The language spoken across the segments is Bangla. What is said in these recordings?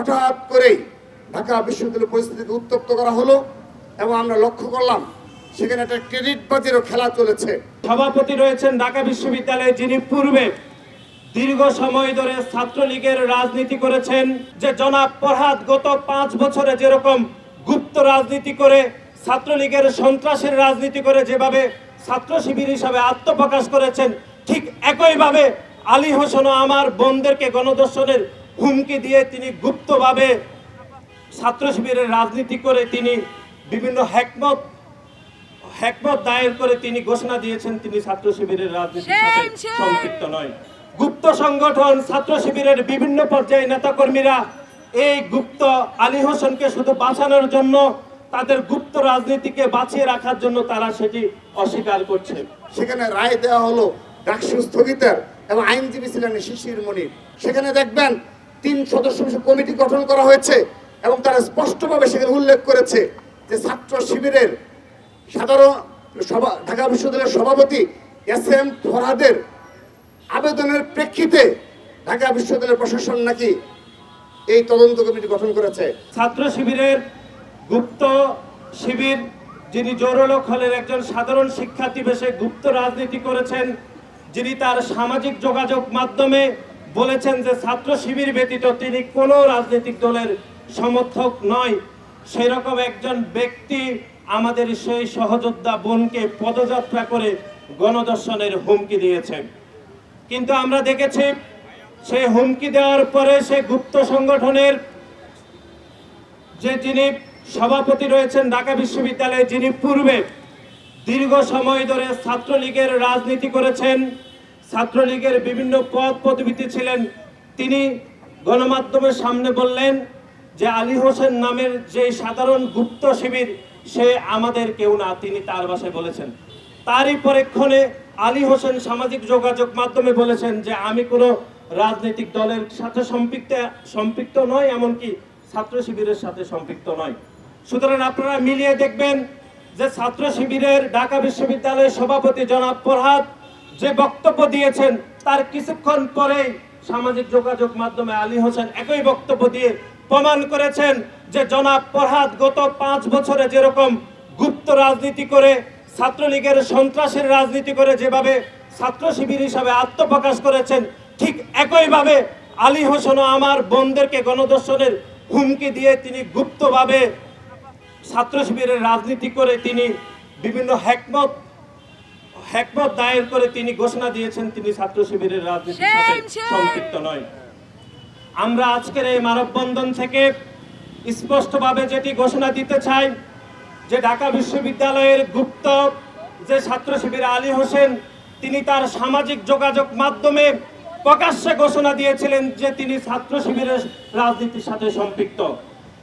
হঠাৎ করেই ঢাকা বিশ্ববিদ্যালয়ের পরিস্থিতিকে উত্তপ্ত করা হলো এবং আমরা লক্ষ্য করলাম, সেখানে একটা ক্রেডিট বাজিরও খেলা চলেছে। সভাপতি রয়েছেন ঢাকা বিশ্ববিদ্যালয়ে যিনি পূর্বে দীর্ঘ সময় ধরে ছাত্রলীগের রাজনীতি করেছেন, যে জনাব পরহাদ গত পাঁচ বছরে যেরকম গুপ্ত রাজনীতি করে, ছাত্রলীগের সন্ত্রাসের রাজনীতি করে যেভাবে ছাত্র শিবির হিসাবে আত্মপ্রকাশ করেছেন, ঠিক একইভাবে আলী হোসেনও আমার বোনদেরকে গণদর্শনের হুমকি দিয়ে তিনি গুপ্তভাবে ছাত্র শিবিরের রাজনীতি করে তিনি বিভিন্ন হ্যাকমত হ্যাকমত দায়ের করে তিনি ঘোষণা দিয়েছেন তিনি ছাত্র শিবিরের রাজনীতির সাথে! সম্পৃক্ত নয়। গুপ্ত সংগঠন ছাত্র শিবিরের বিভিন্ন পর্যায়ে নেতাকর্মীরা এই গুপ্ত আলী হোসেনকে শুধু বাঁচানোর জন্য তাদের গুপ্ত রাজনীতিকে বাঁচিয়ে রাখার জন্য তারা সেটি অস্বীকার করছে। সেখানে রায় দেওয়া হলো ডাকসু স্থগিতের এবং আইনজীবী ছিলেন শিশির মনির। সেখানে দেখবেন তিন সদস্য কমিটি গঠন করা হয়েছে এবং তারা স্পষ্টভাবে সেখানে উল্লেখ করেছে যে ছাত্র শিবিরের সাধারণ সভা, ঢাকা বিশ্ববিদ্যালয়ের সভাপতি এস এম ফরহাদের আবেদনের প্রেক্ষিতে ঢাকা বিশ্ববিদ্যালয়ের প্রশাসন নাকি এই তদন্ত কমিটি গঠন করেছে। ছাত্র শিবিরের গুপ্ত শিবির, যিনি জৌরলক হলের একজন সাধারণ শিক্ষার্থী বেশে গুপ্ত রাজনীতি করেছেন, যিনি তার সামাজিক যোগাযোগ মাধ্যমে বলেছেন যে ছাত্র শিবির ব্যতীত তিনি কোনো রাজনৈতিক দলের সমর্থক নয়। সেই রকম একজন ব্যক্তি আমাদের সেই সহযোদ্ধা বোনকে পদযাত্রা করে গণদর্শনের হুমকি দিয়েছেন কিন্তু আমরা দেখেছি সেই হুমকি দেওয়ার পরে সে গুপ্ত সংগঠনের যে যিনি সভাপতি রয়েছেন ঢাকা বিশ্ববিদ্যালয়ে, যিনি পূর্বে দীর্ঘ সময় ধরে ছাত্রলীগের রাজনীতি করেছেন ছাত্রলীগের বিভিন্ন পদ পদবিতে ছিলেন। তিনি গণমাধ্যমের সামনে বললেন যে, আলী হোসেন নামের যে সাধারণ গুপ্ত শিবির, সে আমাদের কেউ না, তিনি তার ভাষায় বলেছেন। তারই পরক্ষণে আলী হোসেন সামাজিক যোগাযোগ মাধ্যমে বলেছেন যে, আমি কোনো রাজনৈতিক দলের সাথে সম্পৃক্ত সম্পৃক্ত নয় এমনকি ছাত্র শিবিরের সাথে সম্পৃক্ত নয় সুতরাং আপনারা মিলিয়ে দেখবেন যে, ছাত্র শিবিরের ঢাকা বিশ্ববিদ্যালয়ের সভাপতি জনাব ফরহাদ যে বক্তব্য দিয়েছেন তার কিছুক্ষণ পরেই সামাজিক যোগাযোগ মাধ্যমে আলী হোসেন একই বক্তব্য দিয়ে প্রমাণ করেছেন যে জনাব ফরহাদ গত পাঁচ বছরে যেরকম গুপ্ত রাজনীতি করে, ছাত্রলীগের সন্ত্রাসের রাজনীতি করে যেভাবে ছাত্র শিবির হিসাবে আত্মপ্রকাশ করেছেন, ঠিক একইভাবে আলী হোসেনও আমার বোনদেরকে গণদর্শনের হুমকি দিয়ে তিনি গুপ্তভাবে ছাত্র শিবিরের রাজনীতি করে তিনি বিভিন্ন হ্যাকমত হ্যাকমত দায়ের করে তিনি ঘোষণা দিয়েছেন তিনি ছাত্র শিবিরের রাজনীতির সাথে! সম্পৃক্ত নয় আমরা আজকের এই মানববন্ধন থেকে স্পষ্টভাবে যেটি ঘোষণা দিতে চাই যে ঢাকা বিশ্ববিদ্যালয়ের গুপ্ত যে ছাত্র শিবির আলী হোসেন তিনি তার সামাজিক যোগাযোগ মাধ্যমে প্রকাশ্যে ঘোষণা দিয়েছিলেন যে তিনি ছাত্র শিবিরের রাজনীতির সাথে সম্পৃক্ত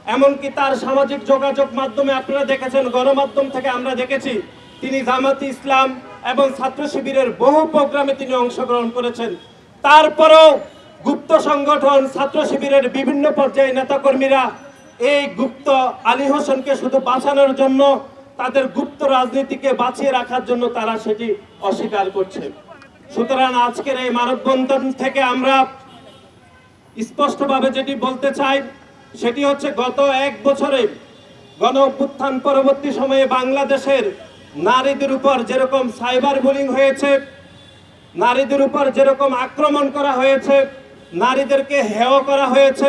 এমনকি তার সামাজিক যোগাযোগ মাধ্যমে আপনারা দেখেছেন গণমাধ্যম থেকে আমরা দেখেছি তিনি জামাতি ইসলাম এবং ছাত্র শিবিরের বহু প্রোগ্রামে তিনি অংশগ্রহণ করেছেন। তারপরেও গুপ্ত সংগঠন, ছাত্র শিবিরের বিভিন্ন পর্যায়ে নেতাকর্মীরা এই গুপ্ত আলী হোসেনকে শুধু বাঁচানোর জন্য তাদের গুপ্ত রাজনীতিকে বাঁচিয়ে রাখার জন্য তারা সেটি অস্বীকার করছে। সুতরাং আজকের এই মানববন্ধন থেকে আমরা স্পষ্টভাবে যেটি বলতে চাই, সেটি হচ্ছে গত এক বছরে গণ অভ্যুত্থান পরবর্তী সময়ে বাংলাদেশের নারীদের উপর যেরকম সাইবার বুলিং হয়েছে, নারীদের উপর যেরকম আক্রমণ করা হয়েছে, নারীদেরকে হেয় করা হয়েছে,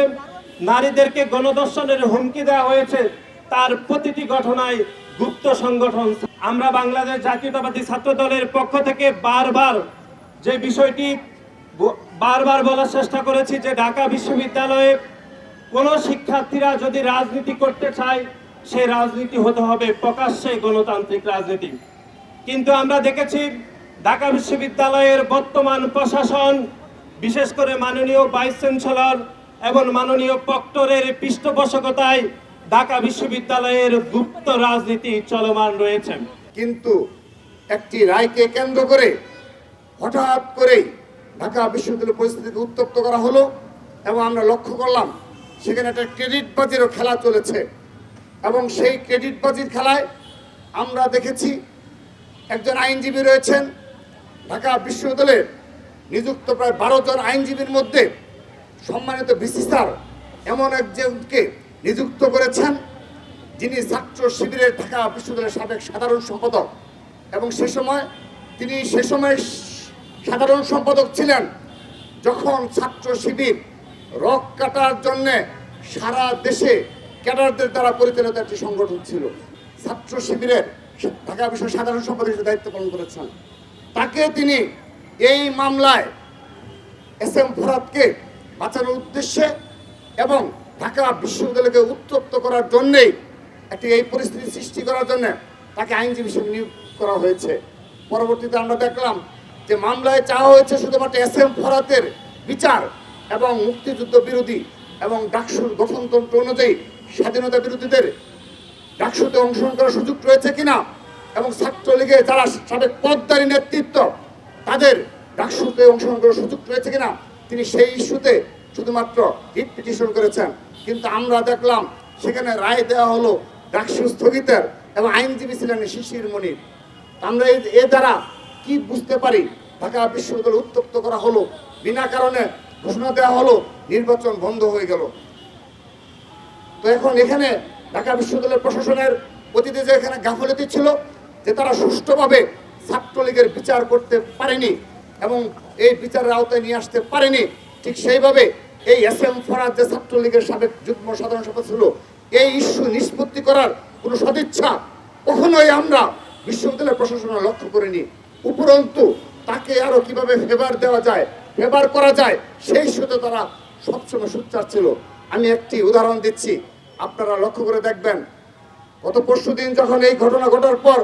নারীদেরকে গণদর্শনের হুমকি দেওয়া হয়েছে, তার প্রতিটি ঘটনায় গুপ্ত সংগঠন আমরা বাংলাদেশ জাতীয়তাবাদী ছাত্র দলের পক্ষ থেকে বারবার যে বিষয়টি বারবার বলার চেষ্টা করেছি যে ঢাকা বিশ্ববিদ্যালয়ে কোনো শিক্ষার্থীরা যদি রাজনীতি করতে চায় সে রাজনীতি হতে হবে প্রকাশ্যে গণতান্ত্রিক রাজনীতি। কিন্তু আমরা দেখেছি ঢাকা বিশ্ববিদ্যালয়ের বর্তমান প্রশাসন, বিশেষ করে মাননীয় ভাইস চ্যান্সেলর এবং মাননীয় প্রক্টরের পৃষ্ঠপোষকতায় ঢাকা বিশ্ববিদ্যালয়ের গুপ্ত রাজনীতি চলমান রয়েছে। কিন্তু একটি রায়কে কেন্দ্র করে হঠাৎ করেই ঢাকা বিশ্ববিদ্যালয়ের পরিস্থিতিকে উত্তপ্ত করা হলো এবং আমরা লক্ষ্য করলাম সেখানে একটা ক্রেডিট বাজিরও খেলা চলেছে। এবং সেই ক্রেডিট বাজির খেলায় আমরা দেখেছি একজন আইনজীবী রয়েছেন ঢাকা বিশ্ববিদ্যালয়ের নিযুক্ত প্রায় বারো জন আইনজীবীর মধ্যে সম্মানিত বিসি স্যার এমন একজনকে নিযুক্ত করেছেন যিনি ছাত্র শিবিরের ঢাকা বিশ্ববিদ্যালয়ের সাবেক সাধারণ সম্পাদক। এবং সে সময় তিনি সে সময় সাধারণ সম্পাদক ছিলেন যখন ছাত্র শিবির রক কাটার জন্যে সারা দেশে ক্যাডারদের দ্বারা পরিচালিত একটি সংগঠন ছিল। ছাত্র শিবিরের ঢাকা বিশ্বের সাধারণ সম্পাদক হিসেবে দায়িত্ব পালন করেছেন। তাকে তিনি এই মামলায় এস এম ফরাদকে বাঁচানোর উদ্দেশ্যে এবং ঢাকা বিশ্ববিদ্যালয়কে উত্তপ্ত করার জন্যেই একটি এই পরিস্থিতি সৃষ্টি করার জন্য তাকে আইনজীবী হিসেবে নিয়োগ করা হয়েছে। পরবর্তীতে আমরা দেখলাম যে মামলায় চাওয়া হয়েছে শুধুমাত্র এস এম ফরাতের বিচার এবং মুক্তিযুদ্ধ বিরোধী এবং ডাকসুর গঠনতন্ত্র অনুযায়ী স্বাধীনতা বিরোধীদের ডাকসুতে অংশগ্রহণ করার সুযোগ রয়েছে কিনা এবং ছাত্রলীগে যারা সাবেক পদদারী নেতৃত্ব, তাদের ডাকসুতে অংশগ্রহণ করার সুযোগ রয়েছে কিনা তিনি সেই ইস্যুতে শুধুমাত্র রিট পিটিশন করেছেন। কিন্তু আমরা দেখলাম সেখানে রায় দেওয়া হলো ডাকসু স্থগিতের এবং আইনজীবী ছিলেন শিশির মনির। আমরা এ দ্বারা কি বুঝতে পারি? ঢাকা বিশ্ববিদ্যালয় উত্তপ্ত করা হলো। বিনা কারণে ঘোষণা দেওয়া হলো নির্বাচন বন্ধ হয়ে গেল। তো এখন এখানে ঢাকা বিশ্ববিদ্যালয়ের প্রশাসনের অতীতে যে এখানে গাফলতি ছিল, যে তারা সুষ্ঠুভাবে ছাত্রলীগের বিচার করতে পারেনি এবং এই বিচারের আওতায় নিয়ে আসতে পারেনি, ঠিক সেইভাবে এই এস এম ফরাজ যে ছাত্রলীগের সাবেক যুগ্ম সাধারণ সভা ছিল, এই ইস্যু নিষ্পত্তি করার কোনো সদিচ্ছা কখনোই আমরা বিশ্ববিদ্যালয় প্রশাসনে লক্ষ্য করিনি। উপরন্তু তাকে আরও কীভাবে ফেভার দেওয়া যায় ফেভার করা যায়, সেই ইস্যুতে তারা সবসময় সুচ্চার ছিল। আমি একটি উদাহরণ দিচ্ছি। আপনারা লক্ষ্য করে দেখবেন, গত পরশু দিন যখন এই ঘটনা ঘটার পর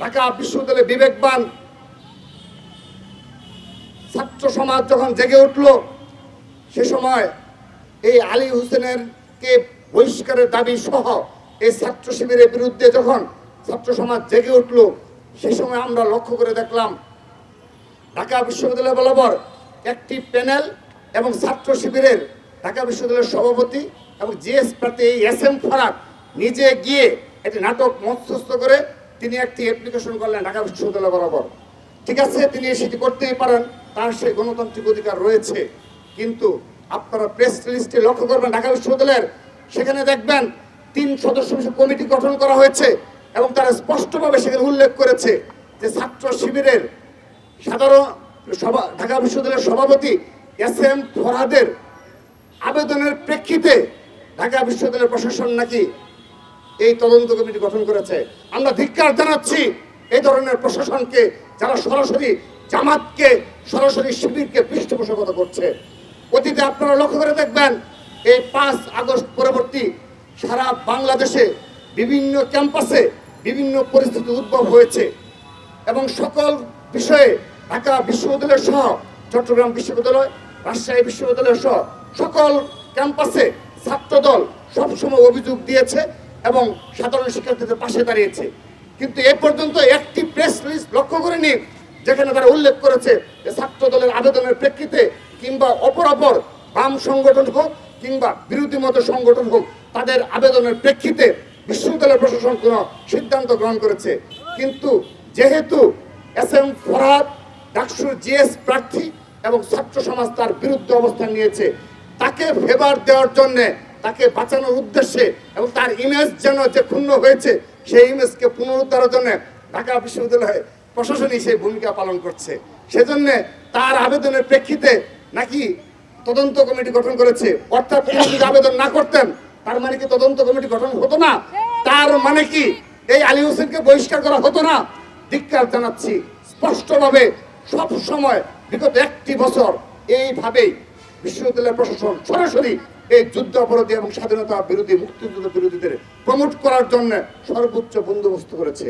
ঢাকা বিশ্ববিদ্যালয়ে বিবেকবান ছাত্র সমাজ যখন জেগে উঠল, সে সময় এই আলী হোসেনের কে বহিষ্কারের দাবি সহ এই ছাত্র শিবিরের বিরুদ্ধে যখন ছাত্র সমাজ জেগে উঠল, সে সময় আমরা লক্ষ্য করে দেখলাম, ঢাকা বিশ্ববিদ্যালয় বরাবর একটি প্যানেল এবং ছাত্র শিবিরের ঢাকা বিশ্ববিদ্যালয়ের সভাপতি এবং জিএস প্রার্থী এই এস এম ফরাক নিজে গিয়ে একটি নাটক মধ্যস্থ করে তিনি একটি অ্যাপ্লিকেশন করলেন ঢাকা বিশ্ববিদ্যালয় বরাবর। ঠিক আছে, তিনি সেটি করতেই পারেন, তার সেই গণতান্ত্রিক অধিকার রয়েছে। কিন্তু আপনারা প্রেস লিস্টে লক্ষ্য করবেন, ঢাকা বিশ্ববিদ্যালয়ের সেখানে দেখবেন তিন সদস্য কমিটি গঠন করা হয়েছে এবং তারা স্পষ্টভাবে সেখানে উল্লেখ করেছে যে ছাত্র শিবিরের সাধারণ সভা, ঢাকা বিশ্ববিদ্যালয়ের সভাপতি এস এম ফরহাদের আবেদনের প্রেক্ষিতে ঢাকা বিশ্ববিদ্যালয়ের প্রশাসন নাকি এই তদন্ত কমিটি গঠন করেছে? আমরা ধিক্কার জানাচ্ছি এই ধরনের প্রশাসনকে যারা সরাসরি জামাতকে, সরাসরি শিবিরকে পৃষ্ঠপোষকতা করছে। অতীতে আপনারা লক্ষ্য করে দেখবেন, এই পাঁচ আগস্ট পরবর্তী সারা বাংলাদেশে বিভিন্ন ক্যাম্পাসে বিভিন্ন পরিস্থিতি উদ্ভব হয়েছে এবং সকল বিষয়ে ঢাকা বিশ্ববিদ্যালয় সহ চট্টগ্রাম বিশ্ববিদ্যালয়, রাজশাহী বিশ্ববিদ্যালয় সহ সকল ক্যাম্পাসে ছাত্রদল সবসময় অভিযোগ দিয়েছে এবং সাধারণ শিক্ষার্থীদের পাশে দাঁড়িয়েছে। কিন্তু এ পর্যন্ত একটি প্রেস লিস্ট লক্ষ্য করেনি, যেখানে তারা উল্লেখ করেছে যে ছাত্র দলের আবেদনের প্রেক্ষিতে কিংবা অপরাপর বাম সংগঠন হোক কিংবা বিরোধী মত সংগঠন হোক, তাদের আবেদনের প্রেক্ষিতে বিশ্ববিদ্যালয় প্রশাসন কোনো সিদ্ধান্ত গ্রহণ করেছে। কিন্তু যেহেতু এস এম ফরাদ, ডাকসুর জিএস প্রার্থী এবং ছাত্র সমাজ তার বিরুদ্ধে অবস্থান নিয়েছে তাকে ফেভার দেওয়ার জন্য, তাকে বাঁচানোর উদ্দেশ্যে এবং তার ইমেজ যেন যে ক্ষুণ্ণ হয়েছে, সেই ইমেজকে পুনরুদ্ধারের জন্য ঢাকা বিশ্ববিদ্যালয়ে প্রশাসনই সেই ভূমিকা পালন করছে। সেজন্য তার আবেদনের প্রেক্ষিতে নাকি তদন্ত কমিটি গঠন করেছে। অর্থাৎ তিনি যদি আবেদন না করতেন, তার মানে কি তদন্ত কমিটি গঠন হতো না? তার মানে কি এই আলী হোসেনকে বহিষ্কার করা হতো না? ধিক্কার জানাচ্ছি। স্পষ্টভাবে সব সময় বিগত একটি বছর এইভাবেই বিশ্ববিদ্যালয় প্রশাসন সরাসরি এই যুদ্ধ অপরাধী এবং স্বাধীনতা বিরোধী, মুক্তিযুদ্ধ বিরোধীদের প্রমোট করার জন্য সর্বোচ্চ বন্দোবস্ত করেছে।